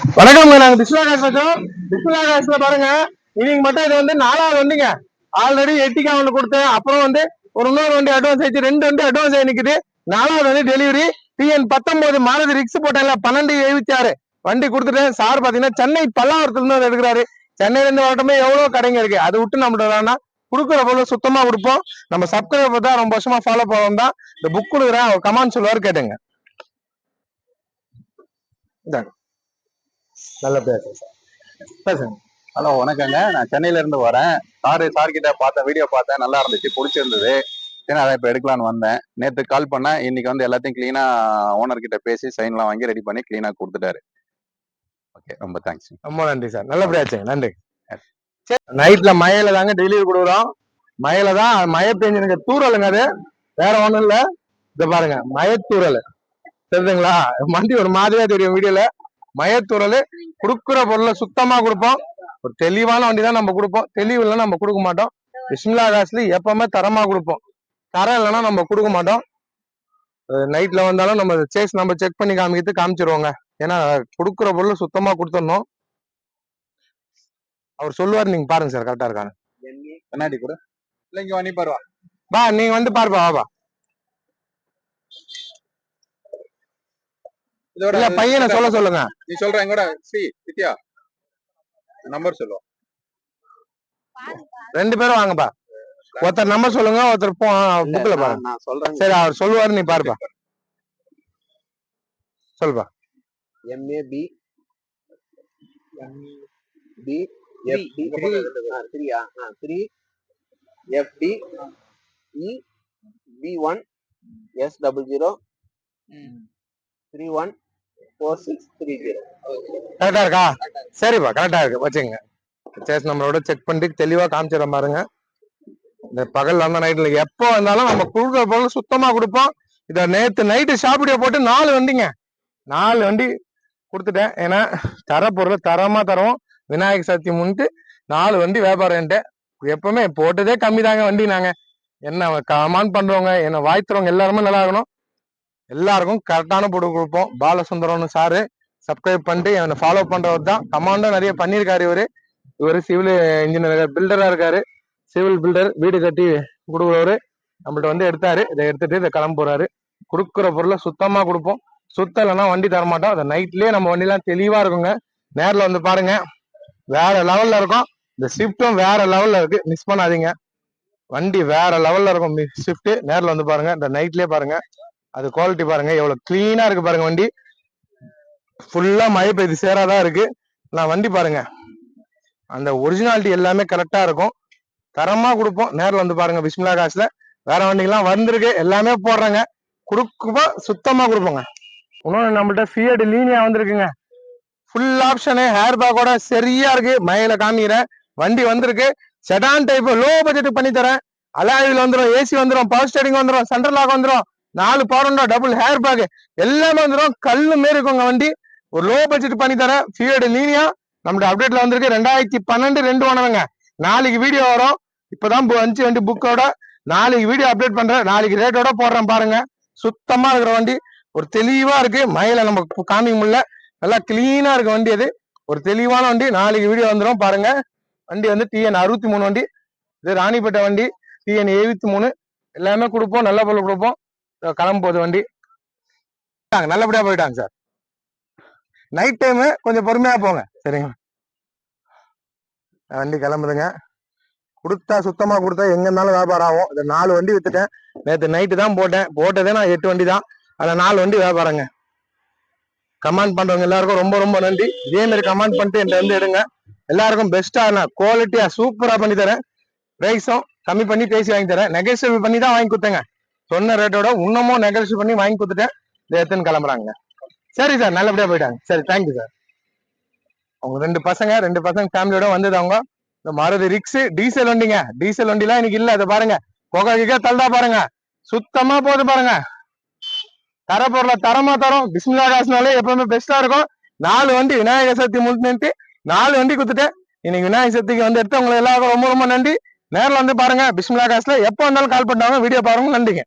வணக்கம்ங்க. நாங்க பிஸ்வராகாஷ் வச்சோம் பிஸ்வராகாஷ்ல பாருங்க. இன்னைக்கு மட்டும் இது வந்து நாலாவது வண்டிங்க. ஆல்ரெடி எட்டிக்கா ஒன்று கொடுத்தேன். அப்புறம் வந்து ஒரு இன்னொரு வண்டி அட்வான்ஸ் ஆயிடுச்சு. ரெண்டு வண்டி அட்வான்ஸ் ஆகி நிக்குது. நாலாவது வந்து டெலிவரி டிஎன் பத்தொன்பது மாருதி ரிக்ஸ் போட்டால பன்னெண்டு எழுபத்தி ஆறு வண்டி கொடுத்துட்டேன். சார் பாத்தீங்கன்னா சென்னை பல்லாவரத்துல இருந்து எடுக்கிறாரு. சென்னையில இருந்து வரட்டமே எவ்வளவு கடைங்க இருக்கு. அதை விட்டு நம்மளோட வேணா கொடுக்குற பொருள் சுத்தமா கொடுப்போம். நம்ம சப்ஸ்கிரைபர் தான் ரொம்ப வருஷமா ஃபாலோ பண்ணுவோம் தான். இந்த புக் கொடுக்குறேன். அவர் கமாண்ட் சொல்லுவார் கேட்டுங்க. இந்தாங்க. நல்ல பேசுங்க சார் பேசுங்க. ஹலோ வணக்கங்க. நான் சென்னையில இருந்து வரேன். சாரு சார் கிட்ட பார்த்தேன் வீடியோ பார்த்தேன். நல்லா இருந்துச்சு பிடிச்சிருந்தது. சரி அதை இப்போ எடுக்கலான்னு வந்தேன். நேற்று கால் பண்ணேன். இன்னைக்கு வந்து எல்லாத்தையும் க்ளீனா ஓனர் கிட்ட பேசி சைன்லாம் வாங்கி ரெடி பண்ணி க்ளீனா கொடுத்துட்டாரு. ஓகே ரொம்ப தேங்க்ஸ் ரொம்ப நன்றி சார் நல்லபடியாச்சுங்க நன்றி. நைட்ல மழையில தாங்க டெலிவரி கொடுக்குறோம். மழையில தான் மழை பெஞ்சிருக்க தூரலுங்க அது. வேற ஒண்ணும் இல்ல. இத பாருங்க மயத்தூரல் தெரியுதுங்களா வண்டி ஒரு மாதிரியா தெரியும் வீடியோல மயத்தூரல் கொடுக்குற பொருளை சுத்தமா கொடுப்போம். ஒரு தெளிவான வண்டி தான் நம்ம கொடுப்போம். தெளிவு இல்லைன்னா நம்ம கொடுக்க மாட்டோம். பிஸ்மிலா காசுல எப்பவுமே தரமா கொடுப்போம். தரம் இல்லைன்னா நம்ம கொடுக்க மாட்டோம். நைட்ல வந்தாலும் நம்ம சேஸ் நம்ம செக் பண்ணி காமிக்கிறது காமிச்சிருவோங்க. ஏன்னா கொடுக்குற பொருள் சுத்தமா கொடுத்துடணும். அவர் சொல்லுவார் நீங்க பாருங்க சார் கரெக்டா இருக்காங்க கண்ணாடி கூட. இல்லை இங்கே வண்டி பாருவா பா நீங்க வந்து பாருப்பா வாப்பா இதோட இல்ல பையனை சொல்ல சொல்லுங்க. நீ சொல்ற எங்கூட ஸ்ரீ வித்யா. நம்பர் சொல்லுவோம் ரெண்டு பேரும் வாங்கப்பா. ஒருத்தர் நம்பர் சொல்லுங்க ஒருத்தர் புக்ல பாருங்க. நான் சொல்றேன். சரி அவர் சொல்லுவாரு நீ பாருப்பா. சொல்லுப்பா. M A P B F T த்ரீயா three F T E B one S double zero three one four six three zero கரெக்டா இருக்கா? சரிப்பா கரெக்டா இருக்கு. வச்சுங்க சேஸ் நம்மளோட செக் பண்ணிட்டு தெளிவா காமிச்சிட பாருங்க. இந்த பகல் அந்த நைட்ல எப்போ வந்தாலும் நம்ம கொடுக்குற பொருள் சுத்தமா கொடுப்போம். இத நேத்து நைட்டு ஷாப்பிடியோ போட்டு நாலு வண்டிங்க. நாலு வண்டி கொடுத்துட்டேன். ஏன்னா தர பொருள் தரமா தரோம் விநாயகர் சதுர்த்தி முன்னிட்டு நாலு வண்டி வியாபாரம் என்கிட்ட. எப்பவுமே போட்டதே கம்மி தாங்க வண்டி நாங்க என்ன கமான் பண்றவங்க என்ன வாய்த்துறவங்க எல்லாருமே நல்லா இருக்கணும். எல்லாருக்கும் கரெக்டான பொருள் கொடுப்போம். பாலசுந்தரம்னு சாரு சப்ஸ்கிரைப் பண்ணிட்டு என்னை ஃபாலோ பண்றவர் தான். கமாண்டும் நிறைய பண்ணியிருக்காரு இவரு. இவர் சிவில் இன்ஜினியர் பில்டரா இருக்காரு. சிவில் பில்டர் வீடு கட்டி கொடுக்குறவரு. நம்மள்ட்ட வந்து எடுத்தாரு. இதை எடுத்துட்டு இதை கிளம்ப போறாரு. கொடுக்குற பொருளை சுத்தமா கொடுப்போம். சுத்தம் இல்லைன்னா வண்டி தரமாட்டோம். அதை நைட்லயே நம்ம வண்டிலாம் தெளிவா இருக்குங்க. நேரில் வந்து பாருங்க. வேற லெவல்ல இருக்கும். இந்த ஷிஃப்ட்டும் வேற லெவல்ல இருக்கு. மிஸ் பண்ணாதீங்க. வண்டி வேற லெவல்ல இருக்கும். ஷிஃப்ட் நேரில் வந்து பாருங்க. இந்த நைட்லயே பாருங்க. அது குவாலிட்டி பாருங்க எவ்வளவு கிளீனா இருக்கு பாருங்க வண்டி. ஃபுல்லா மழை பெய்து சேராதான் இருக்கு. நான் வண்டி பாருங்க. அந்த ஒரிஜினாலிட்டி எல்லாமே கரெக்டா இருக்கும். தரமா கொடுப்போம். நேரில் வந்து பாருங்க பிஸ்மிலா காசுல. வேற வண்டிகள்லாம் வந்திருக்கு. எல்லாமே போடுறாங்க. கொடுக்குமா சுத்தமா கொடுப்போங்க. இன்னொன்று நம்மள்ட்ட ஃபியட் லீனியா வந்திருக்குங்க. ஃபுல் ஆப்ஷனு ஹேர் பேக்கோட சரியா இருக்கு. மயில காமிக்கிறேன் வண்டி வந்திருக்கு. செடான் டைப் லோ பட்ஜெட் பண்ணி தரேன் அலாயில் வந்துடும் ஏசி வந்துடும் பவர் ஸ்டேரிங் வந்துடும் சென்ட்ரல் லாக் வந்துடும் நாலு பவர் டபுள் ஹேர் பேக் எல்லாமே வந்துடும் கல்லு மாரி இருக்குங்க வண்டி. ஒரு லோ பட்ஜெட் பண்ணி தரேன். ஃபியட் லீனியா நம்மளோட அப்டேட்ல வந்திருக்கு. ரெண்டாயிரத்தி பன்னெண்டு ரெண்டு ஒண்ணுங்க நாளைக்கு வீடியோ வரும். இப்பதான் அஞ்சு வண்டி புக்கோட நாளைக்கு வீடியோ அப்டேட் பண்றேன். நாளைக்கு ரேட்டோட போடுறேன் பாருங்க. சுத்தமா இருக்கிற வண்டி. ஒரு தெளிவா இருக்கு. மயில நம்ம காமிக்க முடியல. நல்லா கிளீனா இருக்க வண்டி அது. ஒரு தெளிவான வண்டி. நாளைக்கு வீடியோ வந்துடும் பாருங்க. வண்டி வந்து டிஎன் அறுபத்தி மூணு வண்டி. இது ராணிப்பேட்டை வண்டி. டிஎன் எழுபத்தி மூணு. எல்லாமே கொடுப்போம். நல்ல பொருள் கொடுப்போம். கிளம்பு போது போகுது வண்டி நல்லபடியா போயிட்டாங்க சார். நைட் டைமு கொஞ்சம் பொறுமையா போங்க சரிங்களா? வண்டி கிளம்புதுங்க. கொடுத்தா சுத்தமா கொடுத்தா எங்க இருந்தாலும் வியாபாரம் ஆகும். இந்த நாலு வண்டி வித்துட்டேன். நேற்று நைட்டு தான் போட்டேன். போட்டதே நான் எட்டு வண்டி தான். அதில் நாலு வண்டி வியாபாரங்க. கமெண்ட் பண்றவங்க எல்லாருக்கும் ரொம்ப ரொம்ப நன்றி. இதே மாதிரி கமெண்ட் பண்ணிட்டு என்கிட்ட வந்து எடுங்க. எல்லாருக்கும் பெஸ்டா நான் குவாலிட்டியா சூப்பரா பண்ணி தரேன். பிரைஸும் கம்மி பண்ணி பேசி வாங்கி தரேன். நெகோசியபிள் பண்ணி தான் வாங்கி கொடுத்தேங்க. சொன்ன ரேட்டோட இன்னமும் நெகோசியேட் பண்ணி வாங்கி கொடுத்துட்டேன் இந்த எடுத்துன்னு கிளம்புறாங்க. சரி சார் நல்லபடியா போயிட்டாங்க. சரி தேங்க்யூ சார் அவங்க ரெண்டு பசங்க ரெண்டு பசங்க ஃபேமிலியோட வந்தது அவங்க. இந்த மருது ரிக்ஸ் டீசல் வண்டிங்க. டீசல் வண்டிலாம் இன்னைக்கு இல்ல. அதை பாருங்க. புகை கிக தள்ளா பாருங்க. சுத்தமா போகுது பாருங்க. தர பொருளை தரமா தரும். பிஸ்மிலா காசுனாலே எப்பவுமே பெஸ்டா இருக்கும். நாலு வண்டி விநாயகர் சதுர்த்தி முடிஞ்சுட்டு நாலு வண்டி கொடுத்துட்டேன் இன்னைக்கு விநாயகர் சதுர்த்திக்கு வந்து எடுத்து உங்களுக்கு எல்லாருக்கும் ரொம்ப ரொம்ப நன்றி. நேரில் வந்து பாருங்க. பிஸ்மிலா காசுல எப்போ வந்தாலும் கால் பண்ணாங்க வீடியோ பாருங்க. நன்றிங்க.